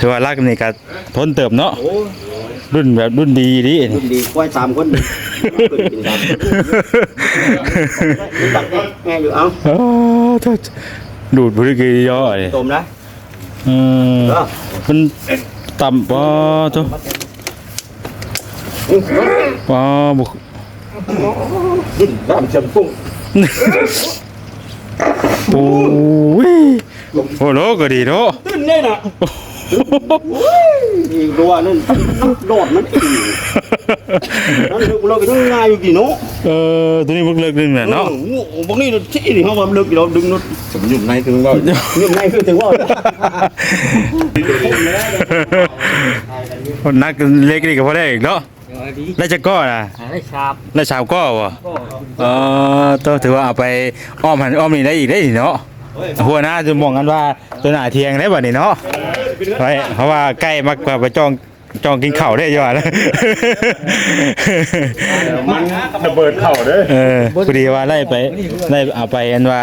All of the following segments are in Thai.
ถือว่ารักนี่ก็ทนเติบเนาะโอ้รุ่นแบบรุ่นดีดิรุ่นดีกล้วยสามคนเปิดกินครับตักแง่อยู่เอาโอ้โทษดูดบริกีย่อเลยต้มนะอืมเออมันต่ำป้อทุป้อบุกดิ้นรำจำปุ้งโอ้ยโอ้โหก็ดีเนาะตื่นเลยนะ อีกตัวนั่นโดดมันอีกนั่นเราก็ต้องง่ายอยู่กี่เนาะเออตัวนี้มึกเลิกนึงแหละเนาะพวกนี้ที่นี่เขาว่าเลิกเราดึงรถสมยุ่งในคือว่ายุ่งในคือถึงว่าคนนักเล็กนี่ก็พอได้อีกเนาะแล้วจะก้อนะได้ชาบแล้วชาวก้อวะเออต้องถือว่าเอาไปอ้อมหันอ้อมนี่ได้อีกได้อีกเนาะหัวหน้าจะมองกันว่าตัวหน้าเทียงได้บ่นี่เนาะ ไว้เพราะว่าใกล้มากกว่าไปจ้องจ้องกินข้าวได้ยอดนะมันระเบิดเข่าเด้อเออพอดีว่าไล่ไปไล่เอาไปอันว่า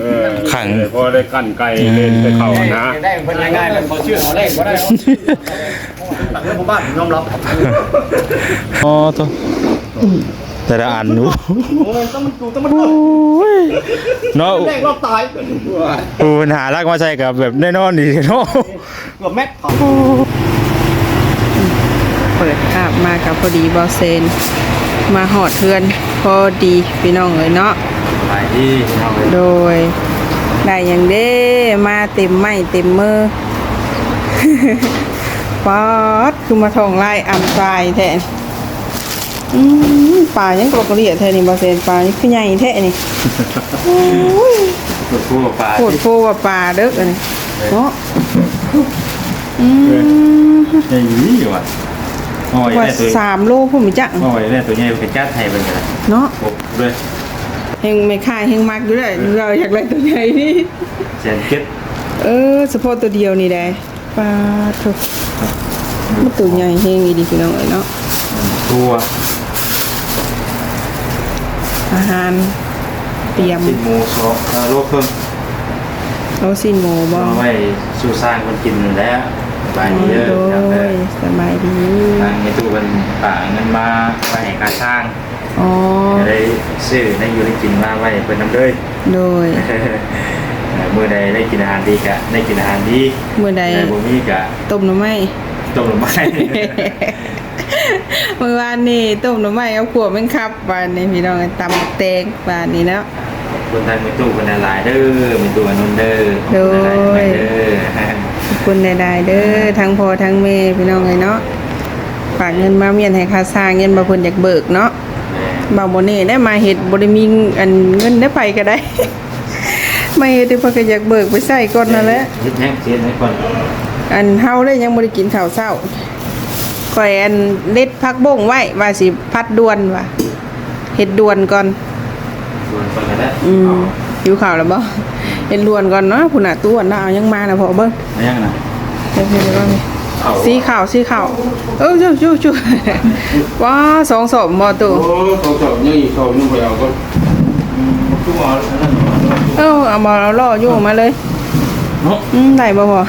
เออขัง พอได้กั้นไก่เล่นไปเข่านะได้เป็นง่ายๆเป็นพอเชื่อเขาได้ก็ได้ตักเรื่องบ้านยอมรับ อ๋อตัว แต่ละอันดูโอ้ยต้องมันดูต้องมันโอ้ยเนาะแรกเราตายปูปัญหารักมาใช่กับแบบแน่นอนดีเนาะเกือบแม็กเปิดภาพมากับพอดีบอเซน มาหอดเทือนพอดีพี่น้องเลยเนาะไปที่เอาไปโดยได้อย่างเด้มาเต็มไม้เต็มมือป๊อดคือมาท่องไล่อ่ำทรายแท้อืม ป่ายังกรกเรียแท้นี่บอเซนป่านี่คือใหญ่แท้นี่โอ้ยพูดปลาโคตรโฟว่าป่าเด้ออันนี้เนาะอืมอย่างนี้อยู่อะโอ้ยว่าแม่ตัวสามโลพุ่มจังโอ้ยแม่ตัวใหญ่เป็นจ้าไทยเป็นไงเนาะโอ้ด้วยเฮงไม่ค่ายเฮงมักอยู่เลยเราอยากได้ตัวใหญ่นี่แสนเก็ตเออเฉพาะตัวเดียวนี่ได้ปลาถูกมันตัวใหญ่เฮงอีดีพี่น้องเอ้ยเนาะตัว อาหารเตรียมสินหมูซอเอ่อโลกเพิ่มเอาซินโมบอเอาไว้สู่สร้างคนกินอยู่แล้วสบายดีเด้อโดครับเด้อยสบายดี ทางในตู้เป็นป่าเงินมาไว้ให้การสร้างอ๋อ จะได้ซื้อได้อยู่ได้กินมาไว้เป็นน้ำเลยโดย เอ่อมื่อใดได้กินอาหารดีกะได้กินอาหารดีเมื่อใดแต่บ่มีกะต้มหน่อไม้ ต้มหรือไม่ เมื่อวานนี่ต้มหน่อไม้เอาขวดแม่งครับวานนี้พี่น้องตำแตงวานนี้เนาะคนไทยมีตู้คนหลายเด้อมีตู้อนนุนเด้อโดยขอบคุณหลายๆเด้อขอบคุณใดๆเด้อทั้งพ่อทั้งแม่พี่น้องเลยเนาะฝากเงินมาเมียนให้ค่าสร้างเงินบ่เพิ่นอยากเบิกเนาะบ่าวโมเน่ได้มาเฮ็ดบ่ได้มีอันเงินได้ไปก็ได้ไม่เฮ็ดแต่เพิ่นก็อยากเบิกไปใช้ก่อนนั่นแหละเฮ็ดแฮงเสียให้ก่อนอันเฮาได้ยังบ่ได้กินข้าวเช้า ข่อยอันเล็ดพักบงไว้ว่าสิพัดด่วนว่ะเฮ็ดด่วนก่อนส่วนก่อนก็ได้อืมหิวข้าวแล้วบ่เฮ็ดด่วนก่อนเนาะพุ่นน่ะตู้น่ะเอายังมาน่ะพอเบิ่งเอายังน่ะเดี๋ยวเดี๋ยวว่ามีเอาสีขาวสีขาวเออจู่ๆๆว้าสองศพบ่ตู้โอ้เขาจบยังอีกเขายังไปเอาก็ตู้เอาอันนั้นเออเอามาเอาล่ออยู่มาเลยเนาะอืมได้บ่พอ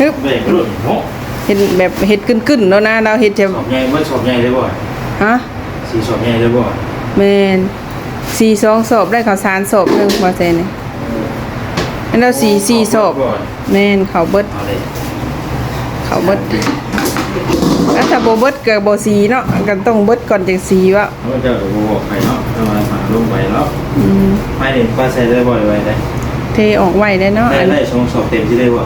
ฮึบ เบรกรุ่นเนาะ เห็ดแบบเห็ดกึ่นๆแล้วนะเราเห็ดจะสอบใหญ่บ่สอบใหญ่เลยบ่ฮะสีสอบใหญ่เลยบ่แมนสี่สองศพได้ข้าวสารศพหนึ่งเปอร์เซ็นต์อันเราสี่สี่ศพแมนเขาวเบิดเอาเลยเขาวเบิดแล้วถ้าโบเบิดกับโบสีเนาะกันต้องเบิดก่อนจากสีวะเขาจะบ่บอกไปเนาะเอามาฝากลงไปเนาะอืมไม่เห็นป้าใส่ได้บ่อยไว้ได้เทออกไว้ได้เนาะได้อันได้ชงสอบเต็มที่ได้บ่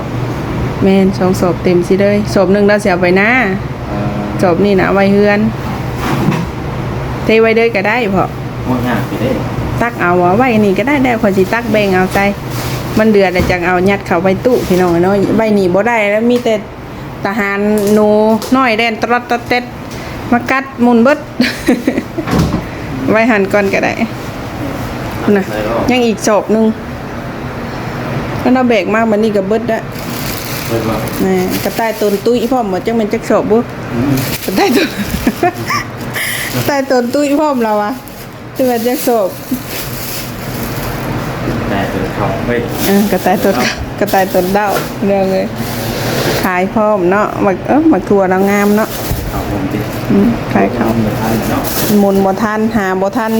แมนสองศพเต็มสิเลยศพหนึ่งเราเสียไปนะเอ่อศพนี่นะเอาไว้เฮือน เทไว้เด้อก็ได้พอโอ้ยากไปได้ตักเอาเอาไว้นี่ก็ได้ได้คนสิตักแบ่งเอาใจมันเดือดแล้วจังเอายัดเข้าไปตู้พี่น้องเนาะใบนี่บ่ได้แล้วมีแต่ทหารหนูน้อยแดนตรอดตะเต็ดมากัดหมุนเบิดไว้หันก่อนก็ได้นะได้แล้วยังอีกศพหนึงก็เราแบกมากมันนี่ก็เบิดได้เปิดบ่ นะกระต่ายตนตุ้ยพร้อมหมดจังเป็นจักศพบ่กระต่ายตนกระต่ายตนตุ้ยพร้อมเราอะจังเป็นจักศพแต่เปิดเขาเฮ้ยเออกระต่ายตนกระต่ายตนเด้าเรื่องเลยขายพร้อมเนาะมักเออมักถั่วเรางามเนาะอืมขายข้าวหมุนบ่ทันหาบ่ทัน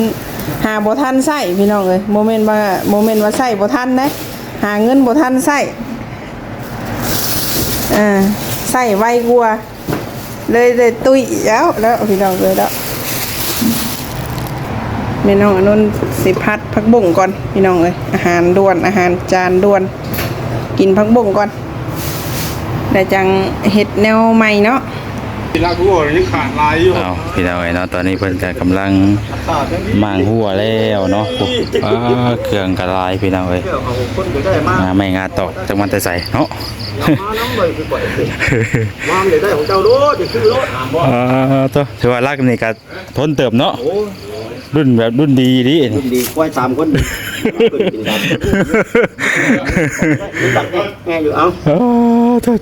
หาบ่ทันใส่พี่น้องเอ้ยโมเมนต์ว่าโมเมนต์ว่าใส่บ่ทันนะหาเงินบ่ทันใส่ ออใส่ไวกว่าเลยเลยตุยแล้วแล้วพี่น้องเลยแล้วแม่น้องอนุนสิพัดพักบุ่งก่อนพี่น้องเลยอาหารด่วนอาหารจานด่วน กินพักบุ่งก่อนแต่จังเห็ดแนวใหม่เนาะ ที่รักกูยังขาดลายอยู่เอาพี่น้องเอ้ยเนาะตอนนี้เพิ่นก็กำลังขาดยังดีมางหัวแล้วเนาะปุ๊บอ่าเครื่องกระลายพี่น้องเอ้ยเจ้าเอาคนก็ได้มางาไม่งาตอกจังมันแต่ใส่เนาะมาน้ำเลยคือปล่อยสิมาเลยได้ของเจ้าโลดจะซื้อรถอ่าตัวถือว่ารักนี่ก็ทนเติบเนาะโอ้รุ่นแบบรุ่นดีดิรุ่นดีควายสามคนกินกันตักแง่อยู่เอาอ๋อตัว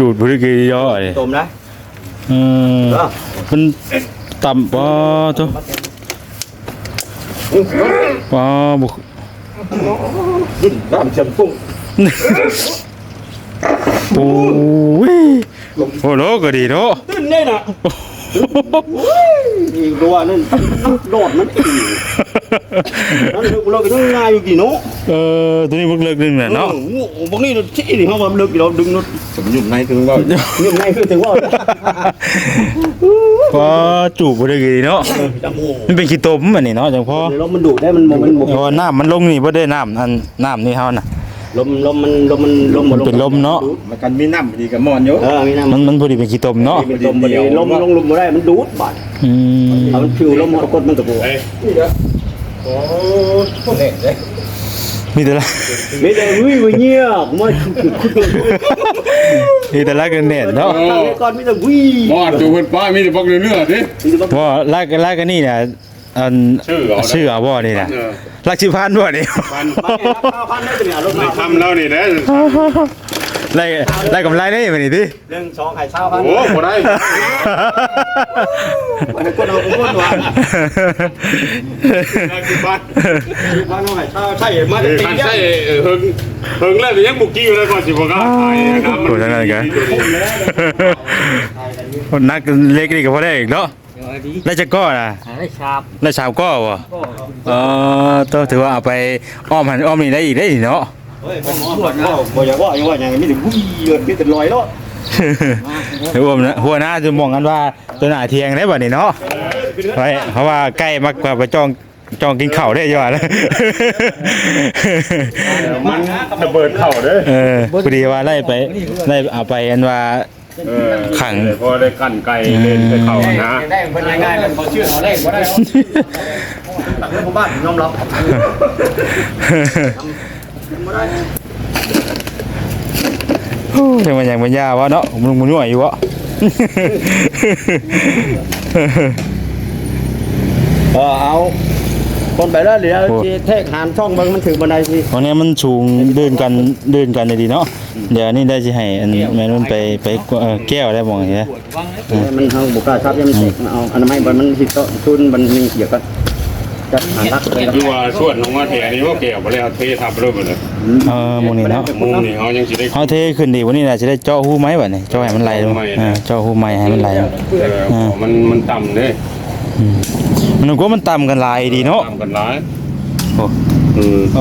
ดูดบริกีย่อเลยต้มนะ อืมมันต่ำป่ะตัวป่ะบุกน้ำเชื่อมปุ้งปูยโอ้โหก็ดีเนาะขึ้นเลยนะ อีกตัวนั่นโดดมันอีกนั่นเราก็ต้องง่ายอยู่กี่เนาะเออตัวนี้มึกเลิกนึงแหละเนาะพวกนี้เราชี้นี่เขาว่าลึกเราดึงเราสมยุ่งในถึงว่ายุ่งในคือถึงว่าพอจูบบริกีเนาะมันเป็นขี้ตมอันนี้เนาะจังพอลมมันดูดได้มันมันเพราะว่าน้ำมันลงนี่บ่ได้น้ำอันน้ำนี่เฮาน่ะ ลมลมมันลมมันลมมันเป็นลมเนาะ มันกันมีน้ำดีกับมอนอยู่เออมีน้ำมันมันพอดีเป็นขี้ตมเนาะเป็นลมมันลมลงลมมาได้มันดูดบาดอืมเอามันผิวลมมันกดมันตะโกโอ้เด็กเลยมีแต่ละไม่ได้วิ่งเงียบมามีแต่ละกันเน็ตเนาะก่อนไม่ได้วิ่งมอดจูเพิ่นป้ามีแต่บอกเนื้อเนื้อดิ ว่าลากลากกันนี่น่ะ อันชื่อเอาชื่อเอาบ่นี่น่ะเออลักสิพันบ่นี่ พันพันได้เป็นอะไรในคำแล้วนี่นะไล่ไล่กำไรได้บัดนี้ติ เรื่องสองไข่เช้าพันโอ้บ่ได้มันกดเอากดวางได้กี่บาทวางเอาไข่เช้าใช่มาเอตีอคันใช่ใช่เออเฮิงเฮิงแล้วยังบุกกี้อยู่แล้วก่อนสิบ่กล้าขายน้ำมันโอ้ทั้งนั้นกันคนนักเล็กนี่ก็พอได้อีกเนาะ แล้วจะก้อน่ะได้ชาบแล้วชาวก้อบ่เออต้องถือว่าเอาไปอ้อมหันอ้อมนี่ได้อีกได้เนาะ เฮ้ยผมหมดแล้วบ่อยากว่าอย่างว่าอย่างนี้ถึงวิ่งเกิดมีแต่ลอยแล้วหัวนะหัวหน้าจะมองกันว่าตัวหน้าเทียงได้บ่นี่เนาะไว้เพราะว่าใกล้มากกว่าไปจ้องจ้องกินข้าวได้ยอดนะมันระเบิดเข่าเด้อเออพอดีว่าไล่ไปไล่เอาไปอันว่า เออขังพอได้กันไก่เล่นไปเข่านะ ได้เป็นง่ายๆเขาเชื่อเขาได้ก็ได้เรื่องของบ้านยอมรับโอ้ยมันอย่างมันยาวะเนาะมึงมึงยั่วอยู่วะ เออเอา คนไปแล้วเดี๋ยวเทกหานช่องเบิ่งมันถึงบันไดสิวันนี้มันสูงเดินกันเดินกันเลยดีเนาะ เดี๋ยวนี่ได้สิให้อันแม่นุ่นไปไปเอ่อแก้วได้บ่อย่างเงี้ยมันเฮาบุกล้าทรัพย์ยังมันเสกเอาอันนั้นไม่มันสิโตชุนมันมีเกี่ยวกับจัดหารักเลยคือว่าส่วนลงมาเทนี้ว่าเกี่ยวบ่แล้วเททับเริ่มเลยเออหมื้นี้เนาะมุมนี่เฮายังสิได้เฮาเทขึ้นดีวันนี้น่ะจะได้เจาะหูไม้บัดนี้เจาะให้มันไหลลงอ่าเจาะหูไม้ให้มันไหลลงเออมันมันต่ำเด้อืมมันก็มันต่ำกันหลายดีเนาะต่ำกันหลายโอ้ อืมเอ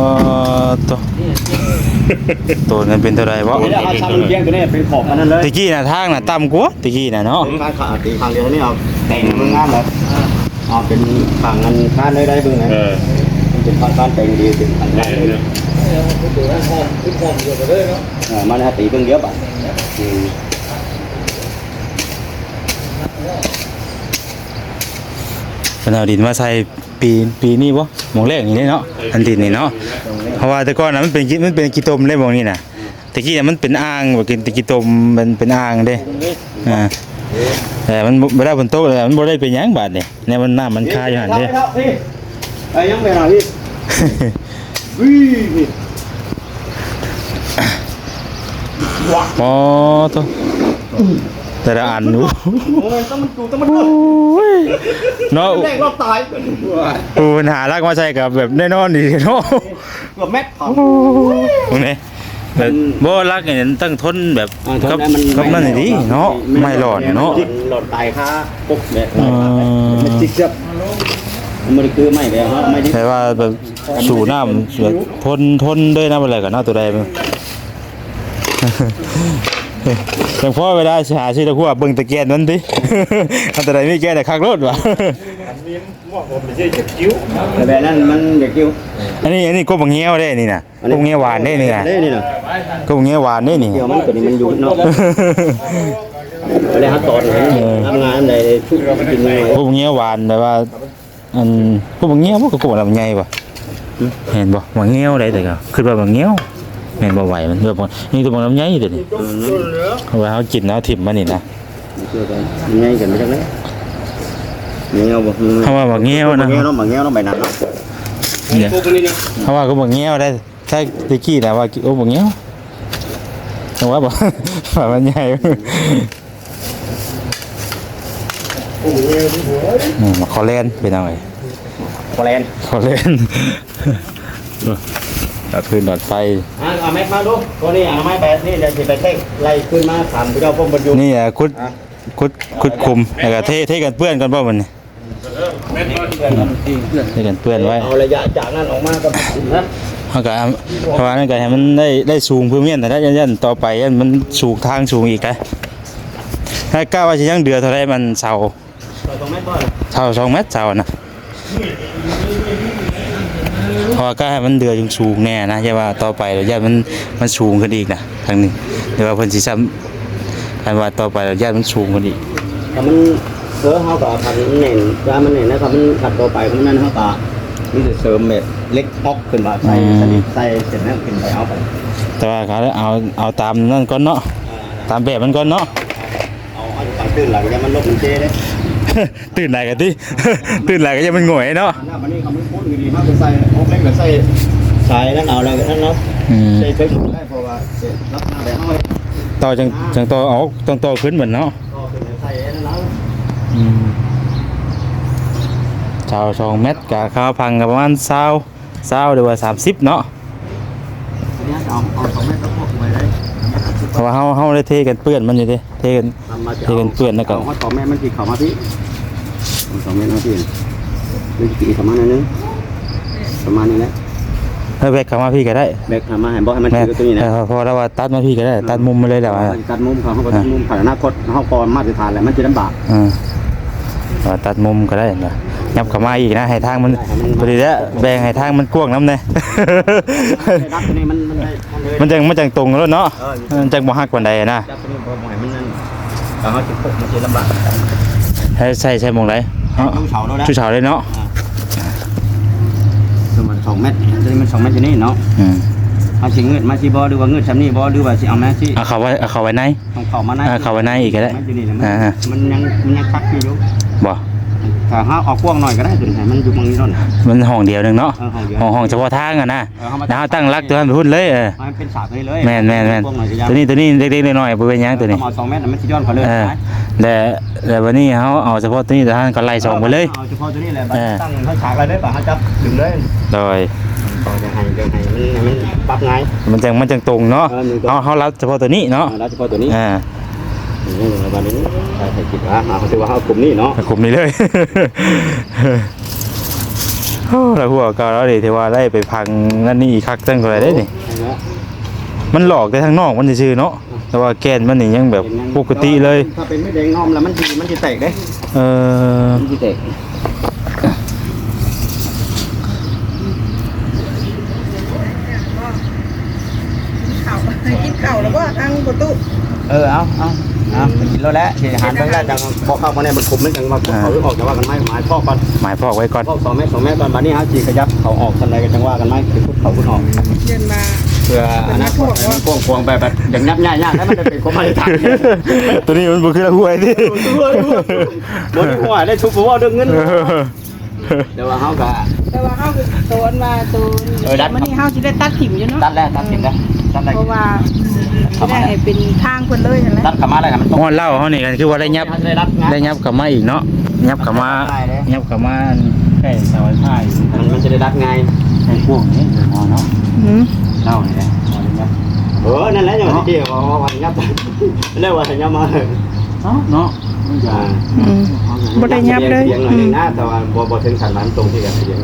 อตัวตัวนั้นเป็นเท่าไหร่บ่ไม่ได้เอาทำเลี้ยงตัวนี้เป็นขอบอันนั้นเลยตะกี้น่ะทางน่ะต่ำกว่าตะกี้น่ะเนาะ เป็นการขาตีทางเดียวนี่เอาแต่งมึงงามเลยเอาเป็นทางเงินค้านได้ได้เบิ่งไงเออเป็นทางการแต่งดีเป็นทางเนี่กายรเนี่ยมันฮะตีเบิ่งเยอะป่ะ อืม เพิ่นเอาดินมาใส่ปีปีนี้บ่หมองแรกนี่เนาะอันดินนี่เนาะเพราะว่าแต่ก่อนน่ะมันเป็นกิมันเป็นกีตมเลยหมองนี่น่ะตะกี้น่ะมันเป็นอ่างบ่กินตะกี้ตมมันเป็นอ่างเด้อ่าแต่มันบ่บ่ได้บนโต๊ะเลยมันบ่ได้เป็นหยังบาดนี่เนี่ยมันน้ำมันคาอยู่หั่นเด้พี่ไอ้ยังไปหน่อยพี่วิ่งอ๋อตัว แต่ละอันนู้โอ้ยต้องมันดูต้องมันเนาะแรกรอบตายปูปัญหารักมาใส่กับแบบแน่นอนดีเนาะเกือบแม็กเผาตรงนี้แบบบ่รักเนี่ยตั้งทนแบบอ่ากับทำได้กับนั่นนี่ดิเนาะไม่หลอดเนาะหลอดตายค่าปุ๊บเนี่ยเออมันจิกจับมันคือไม่แล้วฮะไม่ได้แต่ว่าแบบสู่น้ำแบบทนทนด้วยน้ำอะไรกันเนาะตัวใดมัน อย่างพ่อเวลาหาชื่อตะกั่วเบิ่งตะเกียนนั้นดิอันตัวใดมีแก่แต่คักรถวะแต่แบบนั้นมันอยากกิ้วอันนี้อันนี้กบบังเงี้ยวได้นี่น่ะกบบังเงี้ยวหวานได้นี่น่ะได้นี่นะกบบังเงี้ยวหวานได้นี่ เดี๋ยวมันตัวนี้มันอยู่นอกอะไรฮะตอนไหนทำงานอะไรทุกกินไงกบบังเงี้ยวหวานแต่ว่าอันกบบังเงี้ยวบ่ก็กบลำไยบ่เห็นบ่บังเงี้ยวได้แต่ก็คือว่าบังเงี้ยว เห็นบ่ไหวมันแบบว่านี่ตัวบังลำไยเดี๋ยวนี้เอาไว้เฮากินเอาถิ่มมันนี่นะเชื่อกันไงกันไม่จังเลยเงี้ยวบ่เพราะว่าบังเงี้ยวนะเงี้ยวเนาะเงี้ยวเนาะใบนั้นเนาะเนี่ยเพราะว่าก็บังเงี้ยวได้ถ้าตะกี้นะว่าโอ้บังเงี้ยวแต่ว่าบ่ว่ามันใหญ่นี่มาขอเล่นเป็นเอาไงโคแลนขอเล่น ตัดพื้นตัดไฟอะเอาแม็กมาดูตัวนี้เอาไม้แบบนี่เดี๋ยวจะไปเต้ไล่ขึ้นมาถามพี่เจ้าพวกบรรยุนี่อะคุดคุดคุดคุมแล้วก็เทเทกันเปื้อนกันบ่มันนี่เทกันเปื้อนไว้เอาระยะจากนั้นออกมาก็นะเฮาก็เอาเพราะว่านั่นก็ให้มันได้ได้สูงเพื่อเมียนแต่ถ้ายันๆต่อไปยันมันสูงทางสูงอีกนะถ้ากล้าว่าสิยังเดือเท่าไรมันเสาตรงแม่ต้นเสาสองเมตรเสานะเพ ราะว่าก็ให้มันเดือจงสูงแน่นะอย่าว่าต่อไปแล้วยันมันมันสูงขึ้นอีกนะทางนี้เดี๋ยวว่าเพิ่นสิซ้ำอันว่าต่อไปแล้วยันมันสูงขึ้นอีกถ้ามันเสือเขาก็พันเน่นถ้ามันเน่นนะครับมันขัดต่อไปมันนั่นเขาก็นี่จะเสริมแบบเล็กออกขึ้นมาใส่สนิทใส่เสร็จแล้วขึ้นไปเอาไปแต่ว่าเขาเอาเอาตามนั่นก่อนเนาะตามแบบมันก่อนเนาะเอาเอาอยู่ฝั่งตื้นหลังแล้วมันลบมันเจเลย ตื่นไหนกันที่ตื่นไหนก็ยังมันหงอยเนาะอันนั้นมันนี่เขาไม่พูดดีมากก็ใส่ออกเล็กก็ใส่ใส่นั่นเอาแล้วนั่นเนาะอืมใส่ไปได้เพราะว่าเสร็จรับหน้าแบบเอาไว้ต่อจังจังต่อเอาต้องต่อขึ้นเหมือนเนาะก็ขึ้นไปใส่นั่นแล้วอืมชาวสองเมตรกับข้าวพังกับประมาณเศร้าเศร้าหรือว่าสามสิบเนาะทีนี้เอาเอาสองเมตรพวกไว้เลยเพราะว่าเฮาเฮาได้เทกันเปื้อนมันอยู่เดิเทกันทำมาเทกันเปื้อนแล้วก็เอาสองเมตรมันกี่เขามาพี่เอา สองเมตรมาพี่นี่กี่ประมาณนั้นนึงประมาณนี้แหละให้แบกเข้ามาพี่ก็ได้แบกทำมาให้บอกให้มันแม่ถือตัวนี้นะแต่พอเราว่าตัดมาพี่ก็ได้ ตัดมุมมาเลยแหละว่าตัดมุมเขาเขาก็ตัดมุมผ่านอนาคตเขาก่อนมาตรฐานแหละมันจะลำบากอืมว่าตัดมุมก็ได้นะยับเข้ามาอีกนะให้ทางมันพอดีแล้วแบ่งให้ทางมันกว้างน้ำเนี่ยดับตัวนี้มันมันได้มันเลยมันจังมันจังตรงแล้วเนาะมันจังบ่ฮักกว่าใดนะดับตัวนี้พอหมายมันนั่นแต่เขาจะพกมันจะลำบากให้ใส่ใส่หมองไหนเอ้า ต้องเฉาแล้วนะชูเฉาเลยเนาะมันสองเมตรตัวนี้มันสองเมตรอยู่นี่เนาะอืมเอาสิเงินมาสิบอหรือว่าเงินชั้นนี้บอหรือว่าสิเอาแม่สิเอาเข้าไว้เอาเข้าไว้ในต้องเข้ามานะเอาเข้าไว้ในอีกก็ได้มันอยู่นี่แหละมันอ่ามันยังมันยังคักอยู่บ่ ถ้าห้าออกกว้างหน่อยก็ได้ถึงให้มันอยู่ตรงนี้นั่น มันห้องเดียวหนึงเนาะเออห้องเดียวห้องห้องเฉพาะทางอะนะเออเอามา แล้วเอาตั้งรักตัวนั้นไปพุ่นเลยเออให้มันเป็นฉากนี้เลยแม่นแม่นแม่นกว้างหน่อยจะยาวตัวนี้ตัวนี้เล็กๆน้อยๆบ่เป็นหยังตัวนี้ เอามาสองเมตรน่ะมันสิย้อนเขาเลยเออแต่แต่วันนี้เขาเอาเฉพาะตัวนี้แต่ท่านก็ไล่สองไปเลย เอาเฉพาะตัวนี้แหละบัดเออ ตั้งให้ฉากอะไรได้ป่ะฮะจับดึงเลยโดยต่อจะให้จะให้มันให้มันปรับไง มันจังมันจังตรงเนาะเออมันตรง เขาเขารับเฉพาะตัวนี้เนาะ แล้วเฉพาะตัวนี้ อ่า นี่บัดนี้ใส่ใส่จิตอะเอาถือว่าเอากลุ่มนี้เนาะคุมนี้เลยโอ้แล้วหัวก็แล้วดิที่ว่าได้ไปพังนั่นนี่อีกคักตั้งอะไรได้นี่มันหลอกแต่ทางนอกมันซื่อๆเนาะแต่ว่าแกนมันนี่ยังแบบปกติเลย ถ้าเป็นไม่แดงน้อมแล้วมันสิมันสิแตกเด้ เออมันสิแตก เข่ากินเข่าแล้วก็ทางประตู เออเอาเอาเอาไปกิน แล้วแหละสิอาหารเบิ่งแล้วจังพอเข้ามาในมันคุมมันจังว่าเขาออกจากว่ากันไหมหมายพ่อก่อนหมายพอกไว้ก่อนพ่อสองเมตรสองเมตรก่อนบัดนี้เฮาสิขยับเขาออกกันใดกันจังว่ากันไหมคือพุทธเขาพุทธออกเดินมาเพื่ออนาคตให้มันกว้างควางไปแบบอย่างยับยั้งยั้งให้มันได้เป็นความมาตรฐานตัวนี้มันบ่คือละหัวไอ้ที่บนหัวได้ทุกผมว่าเรื่องเงินเดี๋ยวว่าเฮาก็แต่ว่าเฮาคือโตนมาโตนเออดัดมันนี่เฮาสิได้ตัดถิ่มอยู่เนาะตัดแล้วตัดสินแล้วตัดได้ เพราะว่าสิได้ให้เป็นทางเพิ่นเลยนั่นแหละตัดขามาได้ครับมันตรงฮอดเหล่าเฮานี่กันคือว่าได้ยับได้รับงานได้ยับกลับมาอีกเนาะยับกลับมาได้เลยยับกลับมาใกล้เสาไฟฟ้าอยู่มันมันจะได้รับไงใกล้พวกนี้เดี๋ยวพอเนาะหืมเล่าเลยนะเอาเลยนะเออนั่นแหละอย่างที่เกี่ยวว่าวันยับเรียกว่ายับมาเนาะเนาะมันจะอืมบ่ได้ยับเลยเสียงหน่อยนึงนะแต่ว่าบ่บ่ถึงขนาดนั้นตรงที่กันเสียง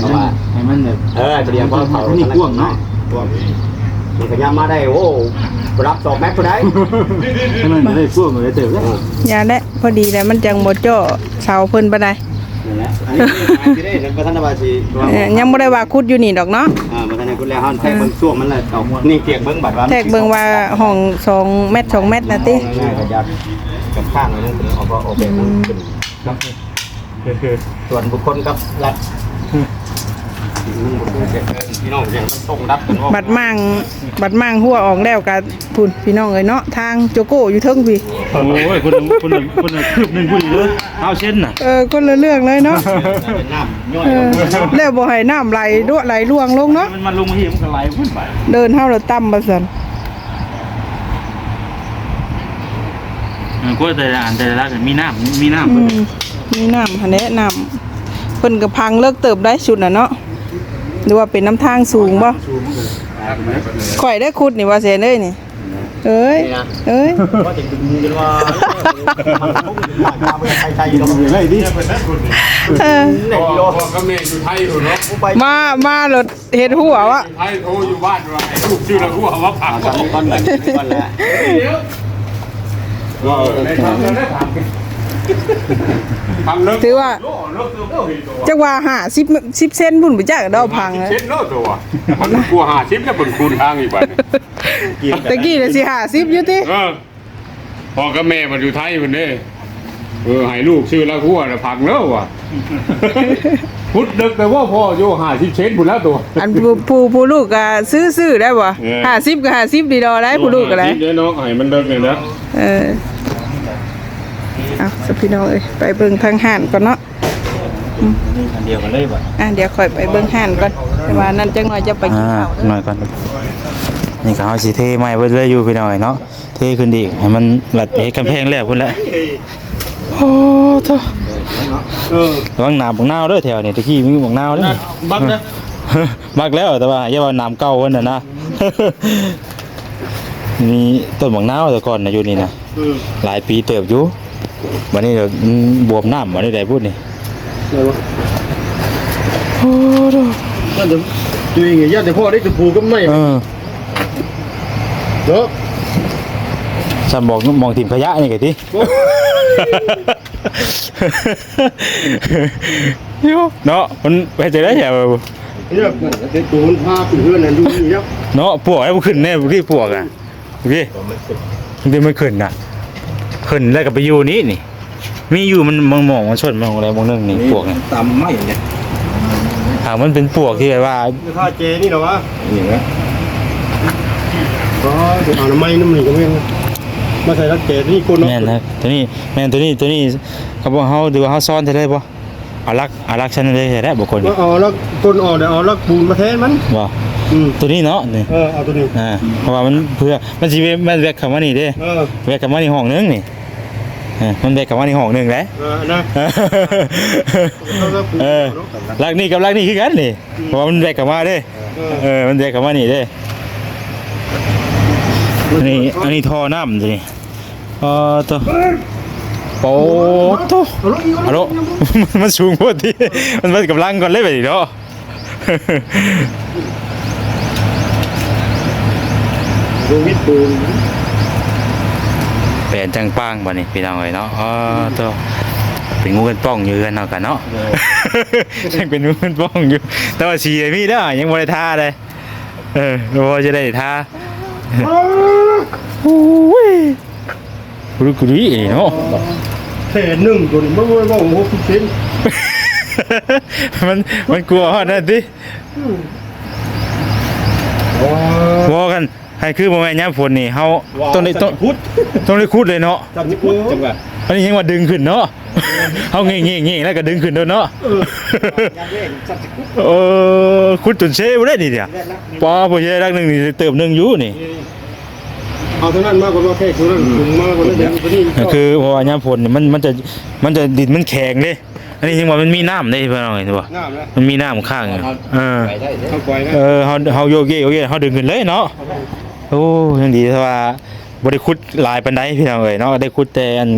เพราะว่าให้มันแบบเออเรียงเพราะเขานี่กว้างเนาะกว้างมั นก็ยับมาได้โอ้รับสองแม็กก็ได้ให้มันได้พวกมันได้เติบแล้วอย่าและพอดีแล้วมันจังบ่เจาะเสาเพิ่นปานใดนั่นแหละอันนี้ที่ได้ประธานบาชีเอ่อยังบ่ได้ว่าขุดอยู่นี่ดอกเนาะอ่าประธานคุณแล้วเฮาแทกเบิ่งช่วงมันเลยเอานี่เกียกเบิ่งบัดว่าแทกเบิ่งว่าห้อง2เมตร2เมตรนะติง่ายๆก็ยัดกับข้างไว้นั่นคือเอาก็โอเคมันขึ้นครับส่วนบุคคลกับรัฐ พี่น้องอย่างมันตรงรับกันว่าบัดมั่งบัดมั่งหัวออกแล้วก็พุ่นพี่น้องเอ้ยเนาะทางโจโก้อยู่เทิงพี่โอ้ยคนคนคนคืบหนึ่งพูดเลยเอาเช่นน่ะเออคนละเรื่องเลยเนาะเป็นน้ำย่อยเออแล้วบ่ให้น้ำไหลรั่วไหลร่วงลงเนาะมันมันลงมาเหี้ยมันก็ไหลพุ่นไปเดินเฮาแล้วต่ำบ่ซั่นมันก็แต่ละอันแต่ละรักมีน้ำมีน้อืมมีน้ำหั่นแหละน้ำเพิ่นก็พังเลิกเติบได้ชุดน่ะเนาะ หรือว่าเป็นน้ำทางสูงบ่ข่อยได้ขุดนี่ว่าเสียเอ้ยนี่ เอ้ย เอ้ยว่าจะดึงกันว่ามันคงหลายมาใครใครอยู่ตรงนี้เลยดิเออพ่อพ่อกับแม่อยู่ไทยอยู่เนาะไปมา มาหลดเห็ดหัววะไทยโทรอยู่บ้านว่าไอ้ลูกชื่อละหัวมาผักสามก้อนแบบก้อนแล้วว่าได้ทำได้ทำทำเลิกถือว่า โลเลิกเลิกเลิกจักว่าหาสิบสิบเซนบุ่นไปจักดอกพังเลยเช็ดเลิกตัวมันกลัวหาชิปแล้วเป็นคูณทางอีกบ้านตะกี้น่ะสิหาสิบอยู่ติเออพ่อกับแม่มันอยู่ไทยมันเด้เออให้ลูกชื่อละหัวน่ะผักเลิกว่ะพุดดึกแต่ว่าพ่อโยหาชิปเช็ดหมดแล้วตัว อันผู้ผู้ผู้ลูกก็ซื้อซื้อได้บ่เออหาสิบก็หาสิบดีดอได้ผู้ลูกก็ได้เดี๋ยวน้องให้มันเลิกเลยนะเออ เอาสักพี่น้องเอ้ยไปเบิ่งทางห้านก่อนเนาะอันเดียวกันเลยว่ะอะเดี๋ยวค่อยไปเบิ่งห้านก่อนแต่ว่านั่นจังหน่อยจะไปกินอ่าข้าวเด้อหน่อยก่อนนี่ก็เอาสิเทใหม่เบิดเลยอยู่พี่น้อยเนาะเทขึ้นดีให้มันหลัดเฮ็ดกำแพงแล้วพุ่นละโอ้โธ่เออระวังน้ำบักนาวเด้อแถวนี้ตะกี้มีบักนาวเด้อบักนะมักแล้วแต่ว่าอย่าว่าน้ำเก่าเพิ่นน่ะนะมีต้นบักนาวแต่ก่อนน่ะอยู่นี่นะเออหลายปีเติบอยู่ วันนี้เดี๋ยวมันบวมน้ำวันนี้ได้พูดนี่ก็จะดูอย่างเงี้ยญาติพ่อได้จะผูกก็ไม่เออเนาะฉันบอกมองทีมขยะนี่ไงทีเนาะมันไปเจอได้แถวเนี่ยเด็กตัวมันพาไปเพื่อนนั่นดูนี่ครับเนาะปวกไอ้มันขึ้นแน่พี่ปวกอะพี่พี่มันขึ้นน่ะ ขึ้นแล้วก็ไปอยู่นี่นี่ มีอยู่มันมองมองมันชนมองอะไรมองนึงนี่ปวกนี่ตำไม่เนี่ยหากมันเป็นปวกที่แบบว่าข้าเจนี่เหรอวะอย่างเงี้ยก็จะเอาน้ำไม้น้ำหนึ่งก็ไม่มาใส่รักเจนี่คนเนาะแม่นนะตัวนี้แม่นตัวนี้ตัวนี้เขาบอกเขาดูว่าเขาซ่อนได้บ่ เอาลักเอาลักฉันได้ได้บ่คนก็เอาแล้วต้นออกเดี๋ยวเอาแล้วปูนมาแทนมัน บ่อืมตัวนี้เนาะนี่เออเอาตัวนี้อ่าเพราะว่ามันเพื่อมันสิเวมันแวกคำว่านี่เด้เออแวกคำว่านี่ห้องนึงนี่เออมันแวกคำว่านี่ห้องนึงแหละ เออนะ เออลักนี่กับลักนี่คือกันนี่เพราะว่ามันแวกคำว่าเด้เออ มันแวกคำว่านี่เด้ อันนี้อันนี้ท่อน้ำสิเออตัวโอ้ตั วเอาลูกอีกฮัลโหลมันสูงพอดีมันมันกำลังก่อนเลยไปดิเนาะดูวิทย์ปูนแปลนจังปังบ่นี่พี่น้องเอ้ยเนาะอ๋อตัวเป็นงูกันป้องอยู่กันเนาะกันเนาะยังเป็นงูกันป้องอยู่ แต่ว่าสีมีเด้อยังบ่ได้ท่าเลยเออบ่จะได้ท่าโอ้ยกุรุกุรุอีเนาะ แค่หนึ่งตัวนี้ไม่ไม่ไม่หกสิบเซนมันมันกลัวฮอดนั่นติบ่กันให้คือบ่แม่นยามฝนนี่เฮาต้องได้ต้องพุทธต้องได้ขุดเลยเนาะจันนี่พุทธจังหวะอันนี้ยังว่าดึงขึ้นเนาะเอาเงี้ยเงี้ยเงี้ยแล้วก็ดึงขึ้นเด้อเนาะยังเล่นสัตว์พุทธเออคุณตุนเช่บ่ได้ดิเดียวปอบ่ใช่รักหนึงนี่เติมหนึงอยู่นี่ เอาเท่านั้นมากกว่าแค่คนนั้นถึงมากกว่านั้นเดี๋ยวตัวนี้ก็คือเพราะว่ายามฝนนี่มันมันจะมันจะดินมันแข็งเด้อันนี้ยังว่ามันมีน้ำได้เพิ่นเอาไงตัวน้ำนะมันมีน้ำข้างอยู่เออเข้าไปนะเออเฮาเฮาโยเกโยเกเฮาดึงขึ้นเลยเนาะโอ้ยังดีที่ว่าบ่ได้ขุดหลายปานใดพี่น้องเอ้ยเนาะได้ขุดแต่อัน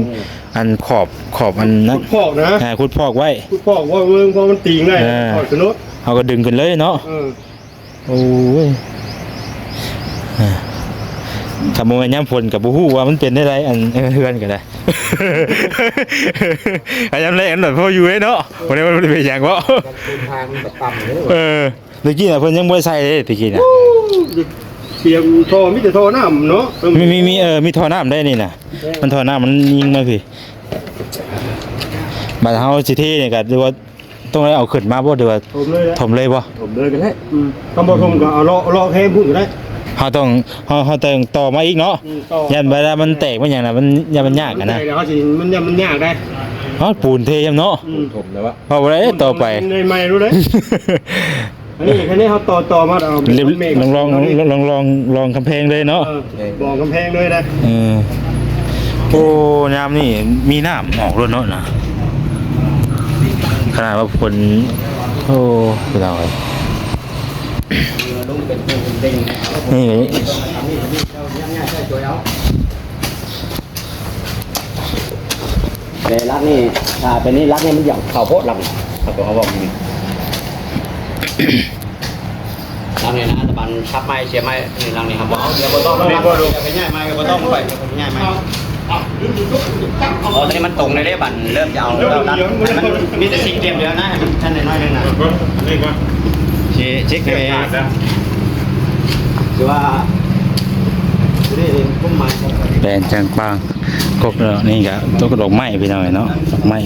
อันขอบขอบอันนั้นพอกนะอ่าขุดพอกไว้พูดพอกว่าเมืองพอมันตีงได้เออพอกสนุกเอาก็ดึงขึ้นเลยเนาะเออโอ้ย อ่าถ้าบ่แม่นยามฝนก็บ่ฮู้ว่ามันเป็นได้ไรอันเออเฮือนก็ได้อันยามแรกอันนั้นพออยู่เด้เนาะบ่ได้ว่ามันเป็นหยังบ่ทางมันต่ำเลยเออตะกี้น่ะเพิ่นยังบ่ได้ใส่เลยตะกี้น่ะเตรียมท่อมิแต่ท่อน้ำเนาะเออมีมีมีเออมีท่อน้ำได้นี่น่ะ มันท่อน้ำมันยิงมาพี่บัดเฮาสิเทนี่ก็ดูว่าต้องได้เอาขึ้นมาบ่ดูว่าผมเลยนะถมเลยบ่ผมเลยกันแหละอืมคำบอกผมก็เอาเลาะเลาะแค่พูดก็ได้ เฮาต้องเฮาเฮาต้องต่อมาอีกเนาะอืมต่อยันเวลามันแตกมันหยังน่ะมันยันมันยากอะนะเดี๋ยวเขาสิมันยังมันยากได้เฮาปูนเทยำเนาะอืมผมแล้วว่าพอบ่ได้ต่อไปในไม่รู้เลยอันนี้แค่นี้เขาต่อต่อมาเอาเรียบเมฆลองลองลองลองลองลองกำแพงเลยเนาะเออบอกกำแพงเลยนะเออโอ้ยามนี่มีน้ำออกรถเนาะนะขนาดว่าฝนโอ้คือเราเลยลุงเป็ นี่ไงแต่รักนี่ถ้าเป็นนี่รักนี่มันอย่างเข่าโพดหลังถ้าตัวเขาบอกมีรังนี่นะตะบันทับไม้เชียไม้นี่รังนี่ครับบอกเอาเดี๋ยวบ่ต้องไม่บ่ดูไปง่ายไม้ก็บ่ต้องไปง่ายไม้อ๋อตอนนี้มันตรงเลยได้บันเริ่มจะเอาแล้วนัดมันมีแต่สิ่งเตรียมเดียวนะให้มันน้อยนึงนะเรียกว่าเช็คเช็คเก็บ ไปขาดนะคือว่าจะได้เรียนพุ่มไม้แบรนด์จังปางกบเนาะนี่ก็ตัวกระดอกไม้พี่น้อยเนาะดอกไม้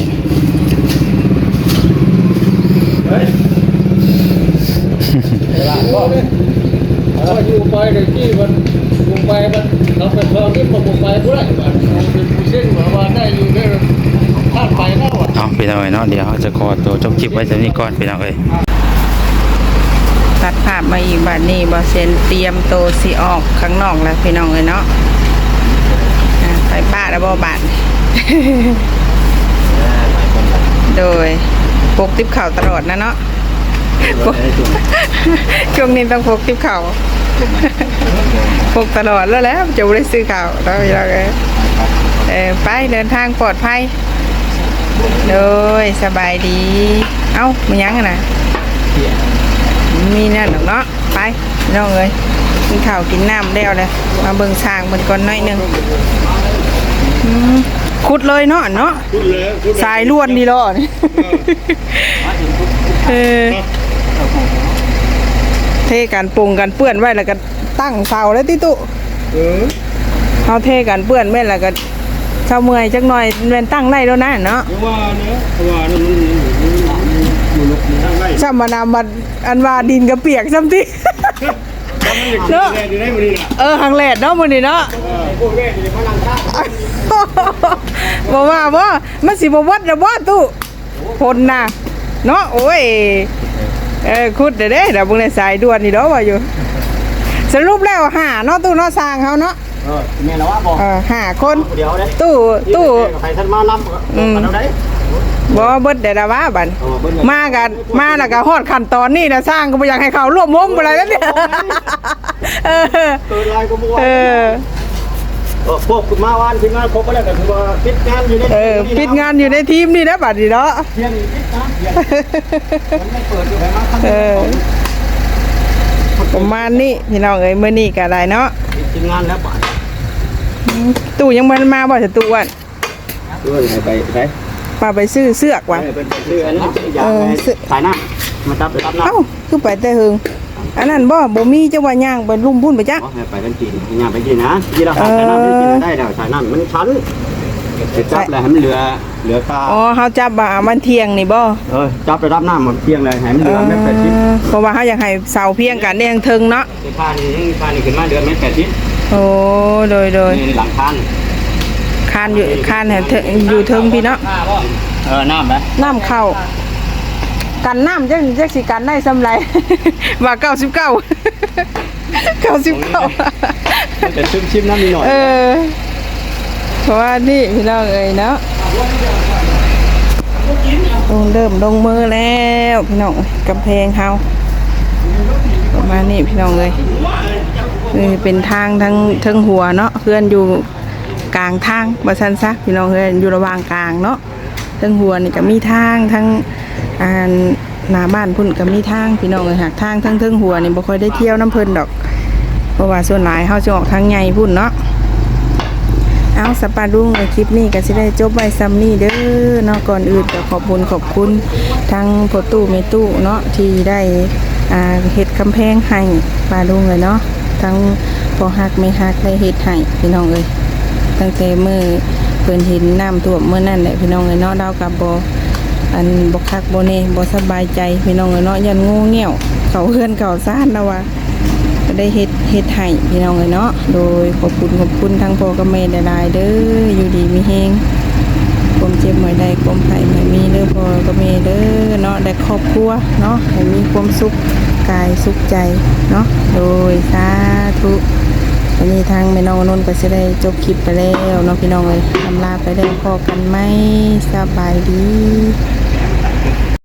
ก็อยู่ไปในที่มันลงไปมันเราไปเพิ่มที่ผมไปผู้ไรมันเป็นผู้เช่นเหมือนว่าได้อยู่ได้ท่านไปแล้วอะเอาพี่น้อยเนาะเดี๋ยวเราจะขอตัวจบคลิปไว้ตรงนี้ก่อนพี่น้องเอ้ย ตัดภาพมาอีกบัดนี้บ่เซนเตรียมโตสิออกข้างนอกแล้วพี่น้องเอ้ยเนาะไปบ้าแล้วบ่บาดโดยพกติบเข่าวตลอดนะเนาะช่วงนี้ต้องพกติบเข่าวพกตลอดแล้วแหล้วจะบ่ได้ซื้อข่าวแล้วเอ้ยเออไปเดินทางปลอดภัยโดยสบายดี เอ้ามันยังอะนะ มีนั่นหรอกเนาะไปน้องเอ้ยกินข้าวกินน้ำได้เอาเลยมาเบิ่งช้างมันก่อนหน่อยหนึงอืมขุดเลยเนาะเนาะพูดเลยพูดเลยสายล้วนดีเนาะนี่เออเทกันปรุงกันเปื้อนไว้แล้วก็ตั้งเสาแล้วติตุเออเอาเทกันเปื้อนไว้แล้วก็เช้าเมื่อยจักหน่อยแม่นตั้งได้แล้วนะเนาะ เพราะว่าเนื้อะเพราะว่ามันมันมันมันทางไร่ ซ้ำมานำมาอันว่าดินกระเปียกซ้ำติเนาะแน่ดีได้มื้อนี้ล่ะเออหังแหลดเนาะมื้อนี้เนาะเออพวกแม่ที่มานั่งข้างบอกว่าว่ามันสิบวัดนะว่าตู้พลน่ะเนาะโอ้ยเออคุดเด้อเด้เดี๋ยวพวกในสายด่วนนี่เด้อว่าอยู่สรุปแล้วหาเนาะตู้เนาะสร้างเขาเนาะเออแม่ละว่าบอกเออหาคนเดี๋ยวเด้ตู้ตู้ใครท่านมานำอืมมันเอาได้ บ่เบิดเดี๋ยวนะว่าบัดเอาเบิ่งมากันมาแล้วก็ฮอดขั้นตอนนี้นะสร้างก็บ่อยากให้เขาร่วมวงบ่อะไรแล้วเนี่ยเออเกิดอะไรก็บ่ว่าเออเออพวกมาวานทีมงานครบไปแล้วก็คือว่าปิดงานอยู่ในเออปิดงานอยู่ในทีมนี่นะบัดนี้เนาะเที่ยงปิดงานเที่ยงมันไม่เปิดอยู่ไหนมาข้างเออประมาณนี้พี่น้องเอ้ยมื้อนี้ก็ได้เนาะทีมงานแล้วป่ะตู้ยังมันมาบ่จะตู้อ้วนเออไปไป ป้าไปซื้อเสือกว่ะเป็นเสื้ออันนี้อยากเออให้เสื้อถ่ายหน้ามาจับไปรับหน้าเอ้าคือไปแต่หึงอันนั้นบ่บ่มีจังว่าย่างไปลุ่มพุ่นไปจักอ๋อให้ไปกันจีนงานไปจีนนะที่เราถ่ายหน้าไม่กินได้แล้วถ่ายหน้ามันชั้นจะจับเลยให้มันเหลือเหลือค่าอ๋อเฮาจับบ่ามันเที่ยงนี่บ่เออจับไปรับหน้าหมดเพียงเลยให้มันเหเอลืออแม่แปดสิบเพราะว่าเฮาอยากให้เสาเพียงกันได้ทางเทิงเนาะค่านี่ค่านี่ขึ้นมาเดือนแม่แปดสิบโอ้โดยโดยนี่หลังคานคานอยู่คานให้เทิงอยู่เทิงพี่เนาะเออน้ำไหมน้ำเข้ากันน้ำจังจักสิกันได้ซำไรว่า99 99เป็นชิมชิมน้ำนิดหน่อยเออเพราะว่านี่พี่น้องเอ้ยเนาะลงเริ่มลงมือแล้วพี่น้องกำแพงเฮาประมาณนี้พี่น้องเอ้ยเออเป็นทางทั้งเทิงหัวเนาะเพื่อนอยู่ กลางทางบ่ซันซักพี่น้องเพื่อยู่ระหว่างกลางเนาะเทิงหัวนี่ก็มีทางทั้งอ่าหน้าบ้านพุ่นก็มีทางพี่น้องเอ้ยหากทางทั้งเทิงหัวนี่บ่ค่อยได้เที่ยวน้ำเพิ่นดอก เพราะว่าส่วนหลายเฮาจะออกทางใหญ่พุ่นเนาะเอาสปารุ่งในคลิปนี้ก็สิได้จบไว้ซ้ำนี่เด้อเนาะก่อนอื่นก็ขอบคุณขอบคุณทั้งโพตู้แม่ตู้เนาะที่ได้เฮ็ดกำแพงให้ปลาลุงเลยเนาะทั้งพอฮักไม่ฮักได้เฮ็ดให้พี่น้องเอ้ย ตั้งแต่เมื้อเพิ่นเห็นน้ำท่วมมื้อนั้นแหละพี่น้องเอ้ยเนาะดาวกับบ่อันบ่คักบ่แน่บ่สบายใจพี่น้องเอ้ยเนาะยันงูเงี้ยวเขาเฮือนเขาซ่านแล้วว่าก็ได้เฮ็ดเฮ็ดให้พี่น้องเลยเนาะโดยขอบคุณขอบคุณทั้งพ่อกับแม่หลายๆเด้ออยู่ดีมีแฮงความเจ็บไม่ได้ความไข้ไม่มีเด้อพ่อกับแม่เด้อเนาะได้ครอบครัวเนาะให้มีความสุขกายสุขใจเนาะโดยสาธุ วันนี้ทางแม่น้องนนท์ก็จะได้จบคลิปไปแล้วเนาะพี่น้องเลยทำลาไปแล้วพอกันไหมสบายดี